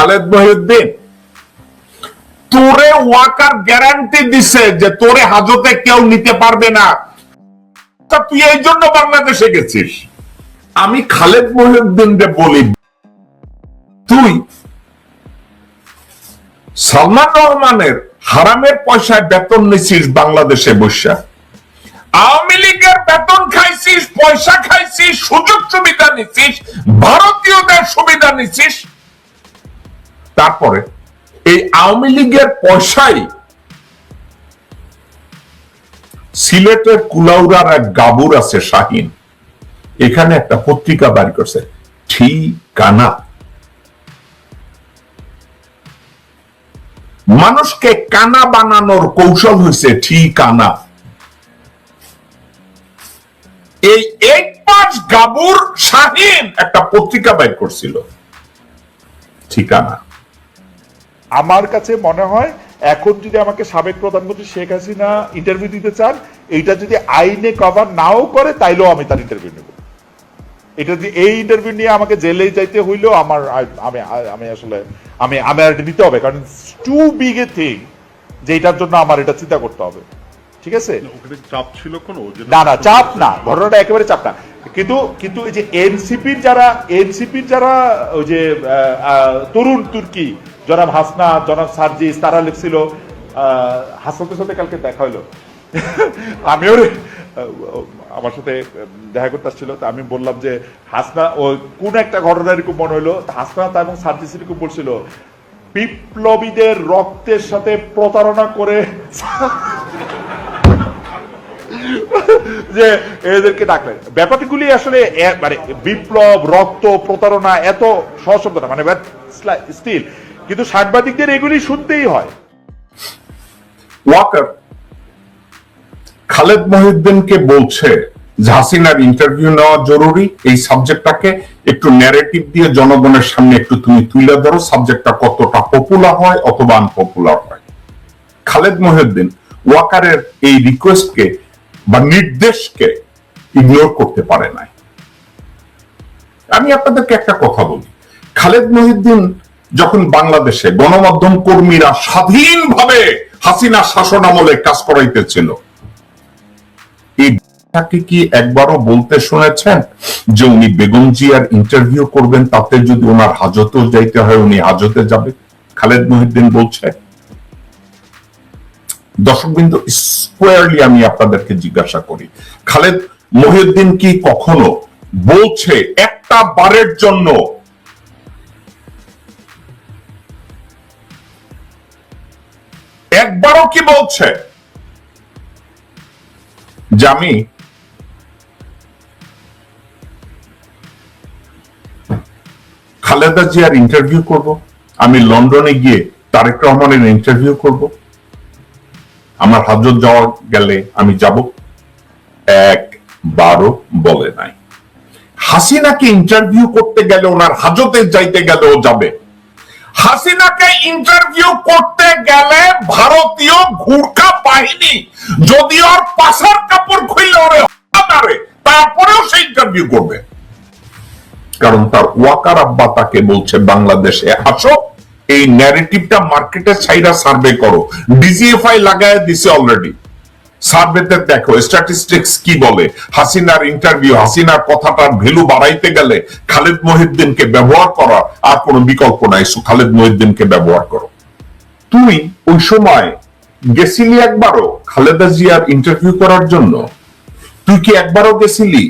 খালেদ মহিউদ্দিন, তোরে ওয়াকার গ্যারান্টি দিছে যে তোরে হাজতে কেউ নিতে পারবে না। তা তুই এই জন্য বাংলাদেশে গেছিস। আমি খালেদ মহিউদ্দিন রে বলি, তুই সালমান রহমানের হারামের পয়সায় বেতন নিছিস বাংলাদেশে বসা। আওয়ামী লীগের বেতন খাইছিস, পয়সা খাইছিস, সুযোগ সুবিধা নিছিস, ভারতীয়দের সুবিধা নিছিস এই আওয়ামী লীগের পয়সাই সিলেটের কুলাউড়ার এক গাবুর আছে শাহিন। এখানে একটা পত্রিকা বাড়ি করছে, ঠিকানা। মানুষকে কানা বানানোর কৌশল হয়েছে ঠিকানা। এই এক পাঁচ গাবুর শাহিন একটা পত্রিকা বাইর করছিল, ঠিকানা। আমার কাছে মনে হয় এখন যদি আমাকে সাবেক প্রধানমন্ত্রী শেখ হাসিনা ইন্টারভিউ দিতে চান এইটা যদি আইনে কভার নাও করে তাইলেও আমি তার ইন্টারভিউ নেব। এটা যদি এই ইন্টারভিউ নিয়ে আমাকে জেলে যাইতে হইলেও আমার আমি আমি আসলে আমি আমি আর এটা নিতে হবে কারণ টু বিগ এ থিং যে এটার জন্য আমার এটা চিন্তা করতে হবে। ঠিক আছে? চাপ ছিল কোনো? না না চাপ না। ঘটনাটা একেবারে চাপ না। কিন্তু কিন্তু এই যে এনসিপির যারা এনসিপির যারা ওই যে তরুণ তুর্কি জনাব হাসনা, জনাব সার্জিস, তারা লিখছিল হাসনাতের সাথে কালকে দেখা হলো আমিও আমার সাথে দেখা করতে আসছিল। তা আমি বললাম যে, হাসনা, ও কোন একটা ঘটনা এরকম মনে হলো হাসনা তা এবং সার্জিস এরকম বলছিল, বিপ্লবীদের রক্তের সাথে প্রতারণা করে যে, এদেরকে ডাকলেন। ব্যাপারগুলি আসলে মানে বিপ্লব, রক্ত, প্রতারণা এত সহজ শব্দ না। মানে স্টিল কিন্তু সাংবাদিকদের এগুলি শুনতেই হয়। ওয়াকার, খালেদ মহিউদ্দিনকে বলছে হাসিনার ইন্টারভিউ নেওয়া জরুরি, এই সাবজেক্টটাকে একটু ন্যারেটিভ দিয়ে জনগণের সামনে একটু তুমি তুলে ধরো সাবজেক্টটা কতটা পপুলার হয় অথবা আনপপুলার হয়। খালেদ মহিউদ্দিন ওয়াকারের এই রিকোয়েস্টকে বা নির্দেশকে ইগনোর করতে পারে নাই। আমি আপনাদেরকে একটা কথা বলি। খালেদ মহিউদ্দিন যখন বাংলাদেশে গণমাধ্যম কর্মীরা স্বাধীনভাবে হাসিনা শাসন আমলে কাজ করাইতেছিল তাকে কি একবারও বলতে শুনেছেন যে উনি বেগম জিয়ার ইন্টারভিউ করবেন, তাতে যদি ওনার যাইতে হয়, উনি হাজতে যাবে? খালেদ মহিউদ্দিন বলছে। দর্শক বিন্দু স্কোয়ারলি আমি আপনাদেরকে জিজ্ঞাসা করি, খালেদ মহিউদ্দিন কি কখনো বলছে একটা বারের জন্য একবারও কি বলছে? যে আমি খালেদা জিয়ার ইন্টারভিউ করব। আমি লন্ডনে গিয়ে তারেক রহমানের ইন্টারভিউ করব। আমার হাজত যাওয়া গেলে আমি যাব। একবারও বলে নাই। হাসিনাকে ইন্টারভিউ করতে গেলে ওনার হাজতে যাইতে গেলেও যাবে। হাসিনাকে ইন্টারভিউ করতে গেলে ভারতীয় ঘুরখা বাহিনী যদি ওর পাশার কাপড় খুললে ওরে হাতারে তারপরেও সে ইন্টারভিউ করবে। কারণ তার ওয়াকার আব্বা তাকে বলছে, বাংলাদেশে আসো, এই ন্যারেটিভটা মার্কেটে ছাইরা সার্ভে করো। ডিজিএফআই লাগায় দিছে অলরেডি সার্ভেতে দেখো স্ট্যাটিস্টিক্স কি বলে? হাসিনার ইন্টারভিউ হাসিনার কথাটার ভ্যালু বাড়াইতে গেলে খালেদ মহিউদ্দিনকে ব্যবহার আর বিকল্প নাই। খালেদ মহিউদ্দিনকে ব্যবহার করো। তুই ওই সময় গেছিলি একবারও খালেদা জিয়ার ইন্টারভিউ করার জন্য? তুই কি একবারও গেছিলি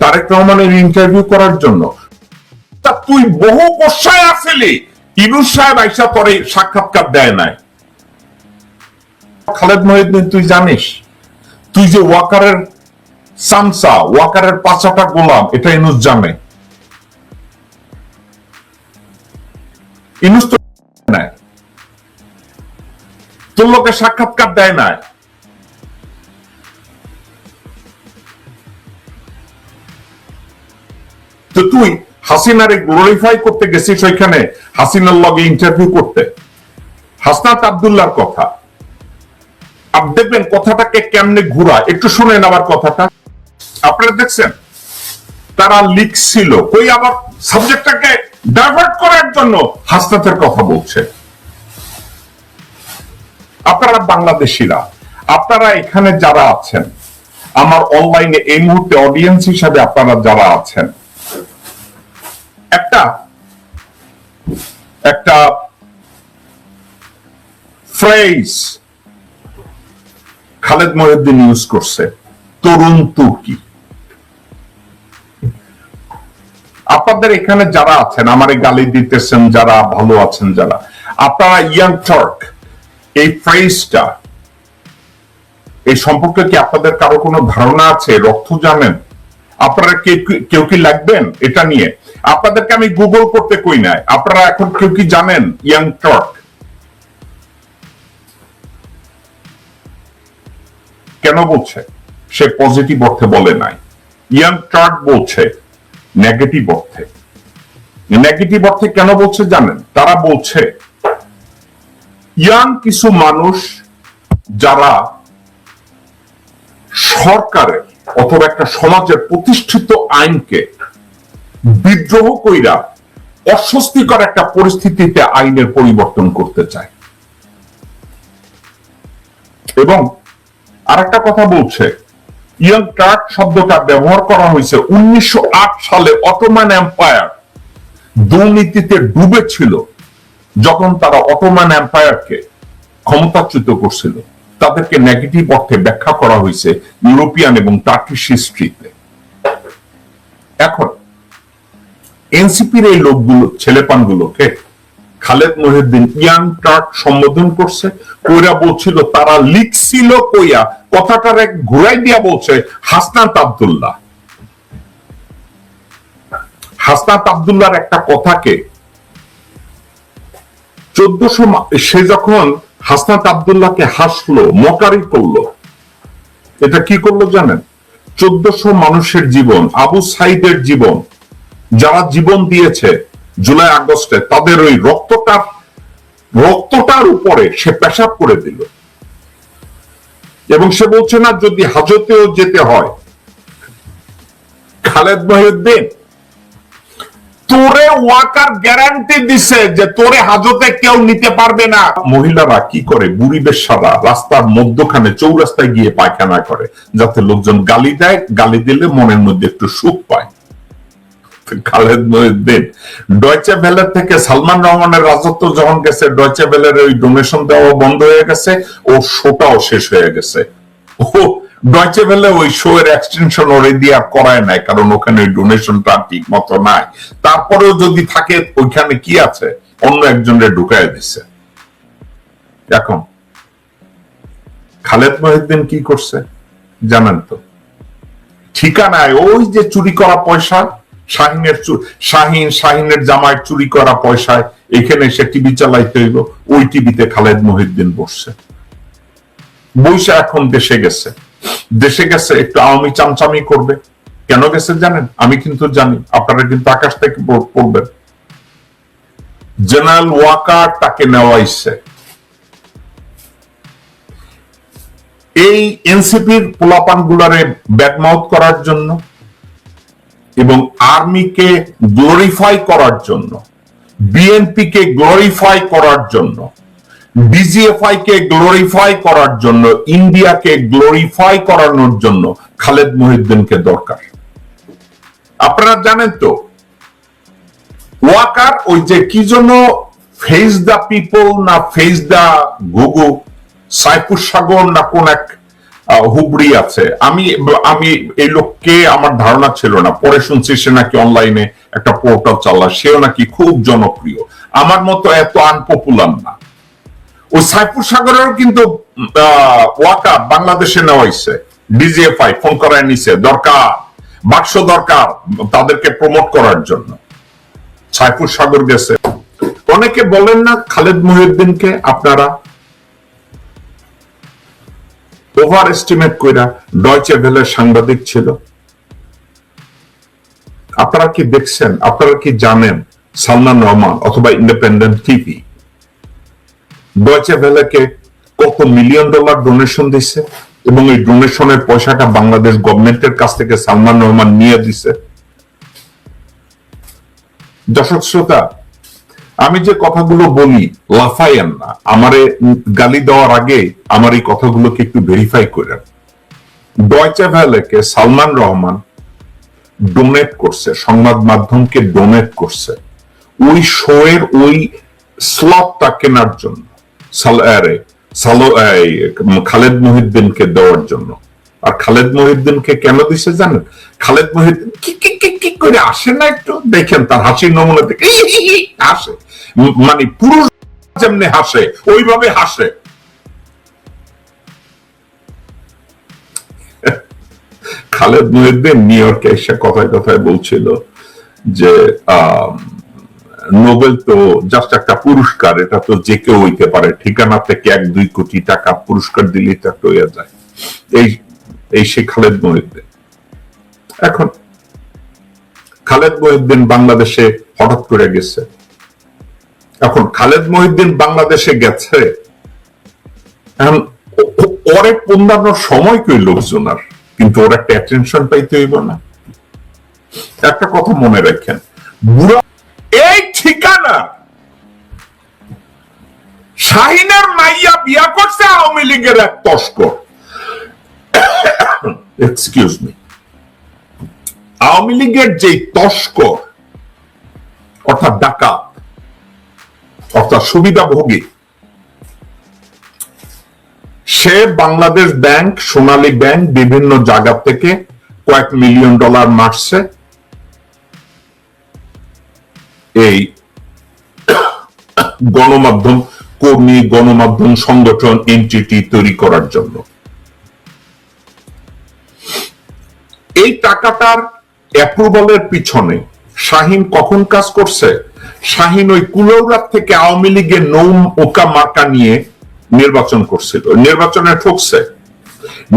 তারেক রহমানের ইন্টারভিউ করার জন্য? তা তুই বহু বসায় আসিলি। ইনুস সাহেব আইসা পরে সাক্ষাৎকার দেয় নাই। খালেদ মহিউদ্দিন, তুই জানিস তুই যে ওয়াকারের সামসা, ওয়াকারের পাঁচাটা গোলাম, এটা ইনুস জানে। ইনুস তো তোর লোকে সাক্ষাৎকার দেয় নাই। তো তুই হাসিনারে গ্লোরিফাই করতে গেছিস ওইখানে, হাসিনার লগে ইন্টারভিউ করতে। হাসনাত আবদুল্লাহর কথা। দেখবেন কথাটাকে কেমনে ঘুরা একটু শুনেন আবার কথাটা। আপনারা দেখছেন? তারা লিখছিল, কই আবার সাবজেক্টটাকে ডাইভার্ট করার জন্য হাসনাতের কথা বলছে। আপনারা বাংলাদেশিরা, আপনারা এখানে যারা আছেন, আমার অনলাইনে এই মুহূর্তে অডিয়েন্স হিসাবে আপনারা যারা আছেন, একটা একটা ফ্রেজ খালেদ মহিউদ্দিন ইউজ করছে। তরুণ তুর্কি। আপনাদের এখানে যারা আছেন, আমার গালি দিতেছেন যারা, ভালো আছেন যারা, আপনারা ইয়াং টার্ক, এই ফ্রেজটা এই সম্পর্কে কি আপনাদের কারও কোনো ধারণা আছে? রক্ত জানেন? আপনারা কেউ কি লাগবেন? এটা নিয়ে। আপনাদেরকে আমি গুগল করতে কই নাই। আপনারা এখন কেউ কি জানেন? Young Turk. কেন বলছে? সে পজিটিভ অর্থে বলে নাই। ইয়াং টার্ক বলছে নেগেটিভ অর্থে। নেগেটিভ অর্থে কেন বলছে জানেন? তারা বলছে ইয়াং কিছু মানুষ যারা সরকারের অথবা একটা সমাজের প্রতিষ্ঠিত আইনকে বিদ্রোহ কইরা অস্বস্তিকর একটা পরিস্থিতিতে আইনের পরিবর্তন করতে চায়। এবং আরেকটা কথা বলছে। ইয়ং টার্ক শব্দটা ব্যবহার করা হয়েছে উনিশশো সালে অটোমান এম্পায়ার দুর্নীতিতে ডুবেছিল যখন তারা অটোমান এম্পায়ারকে ক্ষমতাচ্যুত করছিল। তাদেরকে নেগেটিভ অর্থে ব্যাখ্যা করা হয়েছে ইউরোপিয়ান এবং টার্কিশ হিস্ট্রিতে এখন এনসিপির এই লোকগুলো ছেলেপানগুলোকে খালেদ মহিউদ্দিন ইয়াং টার্ক সম্বোধন করছে, কইরা বলছিল, তারা লিখছিল কইয়া, কথাটার এক ঘুরাই দিয়া বলছে, হাসনাত আব্দুল্লাহ। হাসনাত আব্দুল্লাহর একটা কথাকে, চোদ্দশো সে যখন হাসনাত আব্দুল্লাহকে হাসলো, মকারি করল, এটা কি করল জানেন? চোদ্দশো মানুষের জীবন, আবু সাইদের জীবন, যারা জীবন দিয়েছে জুলাই, আগস্টে তাদের ওই রক্তটার রক্তটার উপরে সে পেশাব করে দিল। এবং সে বলছে, না, যদি হাজতেও যেতে হয়, খালেদ মহিউদ্দিন তোরে ওয়াকার গ্যারান্টি দিছে যে তোরে হাজতে কেউ নিতে পারবে না। মহিলারা কি করে? বুড়ি বেশ্যারা রাস্তার মধ্যখানে, চৌরাস্তায় গিয়ে পায়খানা করে, যাতে লোকজন গালি দেয়। গালি দিলে মনের মধ্যে একটু সুখ পায়। খালেদ মহিউদ্দিন ডয়চে ভেলে থেকে সালমান রহমানের রাজত্ব যখন গেছে ডয়চে ভেলের ওই ডোনেশন দেওয়া বন্ধ হয়ে গেছে, ও শোটাও শেষ হয়ে গেছে। ও ডয়চে ভেলে ওই শো এর এক্সটেনশন ওরে দিয়ে আর করায় নাই, কারণ ওখানে ওই ডোনেশনটা ঠিক মতো নাই। তারপরেও যদি থাকে, ওইখানে কি আছে? অন্য একজনের ঢুকায় দিছে। এখন, খালেদ মহিউদ্দিন কি করছে? জানেন তো। ঠিকানায় ওই যে চুরি করা পয়সা শাহিনের শাহিন, শাহিনের জামায় চুরি করা পয়সায় এখানে সে টিভি চালাইতে হইল ওই টিভিতে খালেদ মহিউদ্দিন বসছে। বৈশা এখন দেশে গেছে। দেশে গেছে, একটু আওয়ামী চামচামি করবে। কেন গেছে জানেন? আমি কিন্তু জানি, আপনারা কিন্তু আকাশ থেকে পড়বেন। জেনারেল ওয়াকার তাকে নেওয়া ইচ্ছে এই এনসিপির পোলাপান গুলারে ব্যাকমাউথ করার জন্য এবং আর্মিকে গ্লোরিফাই করার জন্য বিএনপি কে গ্লোরিফাই করার জন্য ডিজিএফআই কে গ্লোরিফাই করার জন্য, ইন্ডিয়াকে গ্লোরিফাই করানোর জন্য খালেদ মহিউদ্দিনকে দরকার। আপনারা জানেন তো, ওয়াকার ওই যে কি জন্য ফেস দ্য পিপল না ফেস দ্য গুগু সাইফুর সাগর না কোন এক হুবড়ি আছে। আমি আমি এই লোককে আমার ধারণা ছিল না। পরে শুনছি সে নাকি অনলাইনে একটা পোর্টাল চালা সেও নাকি খুব জনপ্রিয়। আমার মতো এত আনপপুলার না। ওই সাইফুর সাগরেরও কিন্তু ওয়াকা বাংলাদেশে নেওয়া হয়েছে ডিজিএফআই ফোন করায় নিছে। দরকার। বাক্স দরকার তাদেরকে প্রমোট করার জন্য। সাইফুর সাগর গেছে। অনেকে বলেন না, খালেদ মহিউদ্দিনকে আপনারা ওভার এস্টিমেট কইরা ডয়চে ভেলের সাংবাদিক ছিল। আপনারা কি দেখছেন? আপনারা কি জানেন? সালমান রহমান অথবা ইন্ডিপেন্ডেন্ট টিভি ডয়চে ভেলেকে কত মিলিয়ন ডলার ডোনেশন দিছে এবং এই ডোনেশনের পয়সাটা বাংলাদেশ গভর্নমেন্টের কাছ থেকে সালমান রহমান নিয়ে দিছে। দর্শক শ্রোতা আমি যে কথাগুলো বলি লাফাইয়েন না। আমারে গালি দেওয়ার আগে আমার এই কথাগুলোকে একটু ভেরিফাই করেন। ডয়চে ভ্যালেকে সালমান রহমান ডোনেট করছে, সংবাদ মাধ্যমকে ডোনেট করছে। ওই শোয়ের ওই স্লটটা কেনার জন্য খালেদ মহিউদ্দিনকে দেওয়ার জন্য। আর খালেদ মহিউদ্দিনকে কেন দিছে জানেন? খালেদ মহিউদ্দিন কি কি কি কি করে আসে না একটু? দেখেন তার হাসির নমুনা থেকে। হাসে মানে পুরুষ যেমনি হাসে, ওইভাবে হাসে। খালেদ মহিউদ্দিন নিউ ইয়র্কে এসে কথায় কথায় বলছিল যে নোবেল তো জাস্ট একটা পুরস্কার, এটা তো যে কেউ হইতে পারে। ঠিকানা থেকে এক দুই কোটি টাকা পুরস্কার দিলেই তো একটা হইয়া যায়? এই এই সে খালেদ মহিউদ্দিন এখন খালেদ মহিউদ্দিন বাংলাদেশে হঠাৎ করে গেছে। এখন খালেদ মহিউদ্দিন বাংলাদেশে গেছে, এখন ওরে পন্দানোর সময় কই লোকজন আর? কিন্তু ওর একটা অ্যাটেনশন পাইতে হইব না। একটা কথা মনে রাখেন বুড়া এই ঠিকানা শাহিনের মাইয়া বিয়া করছে আওয়ামী লীগের এক তস্কর। এক্সকিউজ মি আওয়ামী লীগের যে তস্কর অর্থাৎ ডাকাত, অর্থাৎ সুবিধাভোগী, সে বাংলাদেশ ব্যাংক, সোনালী ব্যাংক বিভিন্ন জায়গা থেকে কয়েক মিলিয়ন ডলার মারছে। এই গণমাধ্যম কর্মী, গণমাধ্যম সংগঠন এনটিটি তৈরি করার জন্য। এই টাকাটার অ্যাপ্রুভালের পিছনে শাহিন কখন কাজ করছে? শাহিন ওই কুলৌরাত থেকে আওয়ামী লীগের নৌকা মার্কা নিয়ে নির্বাচন করছিল। নির্বাচনে ঠকছে।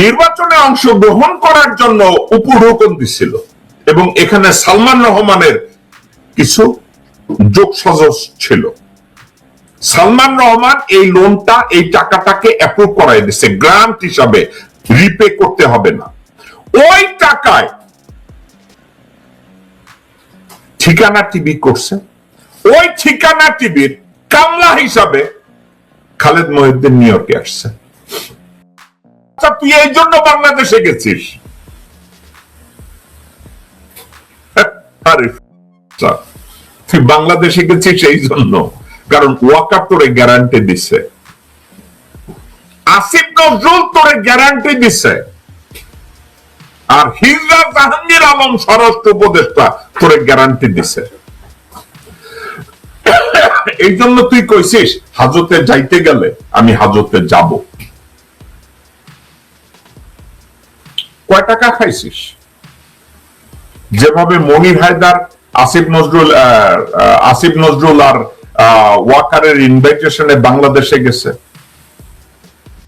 নির্বাচনে অংশগ্রহণ করার জন্য উপঢৌকন দিছিল এবং এখানে সালমান রহমানের কিছু যোগ সাজস ছিল। সালমান রহমান এই লোনটা এই টাকাটাকে অ্যাপ্রুভ করাই দিচ্ছে গ্রান্ট হিসাবে রিপে করতে হবে না। ওই টাকায় ঠিকানা টিভি করছে। ওই ঠিকানা টিভির কামলা হিসাবে খালেদ মহিউদ্দিন নিউ ইয়র্কে আসছে। আচ্ছা তুই এই জন্য বাংলাদেশে গেছিস? আচ্ছা, তুই বাংলাদেশে গেছিস এই জন্য কারণ ওয়াকার তোরে গ্যারান্টি দিছে। আসিফ নজরুল তোরে গ্যারান্টি দিছে। আর হিজরা জাহাঙ্গীর আলম স্বরাষ্ট্র উপদেষ্টা তোরে গ্যারান্টি দিছে। এই জন্য তুই কইছিস, হাজতে যাইতে গেলে আমি হাজতে যাব। কয় টাকা খাইছিস? যেভাবে মনির হায়দার, আসিফ নজরুল আসিফ নজরুল আর ওয়াকারের ইনভাইটেশনে বাংলাদেশে গেছে।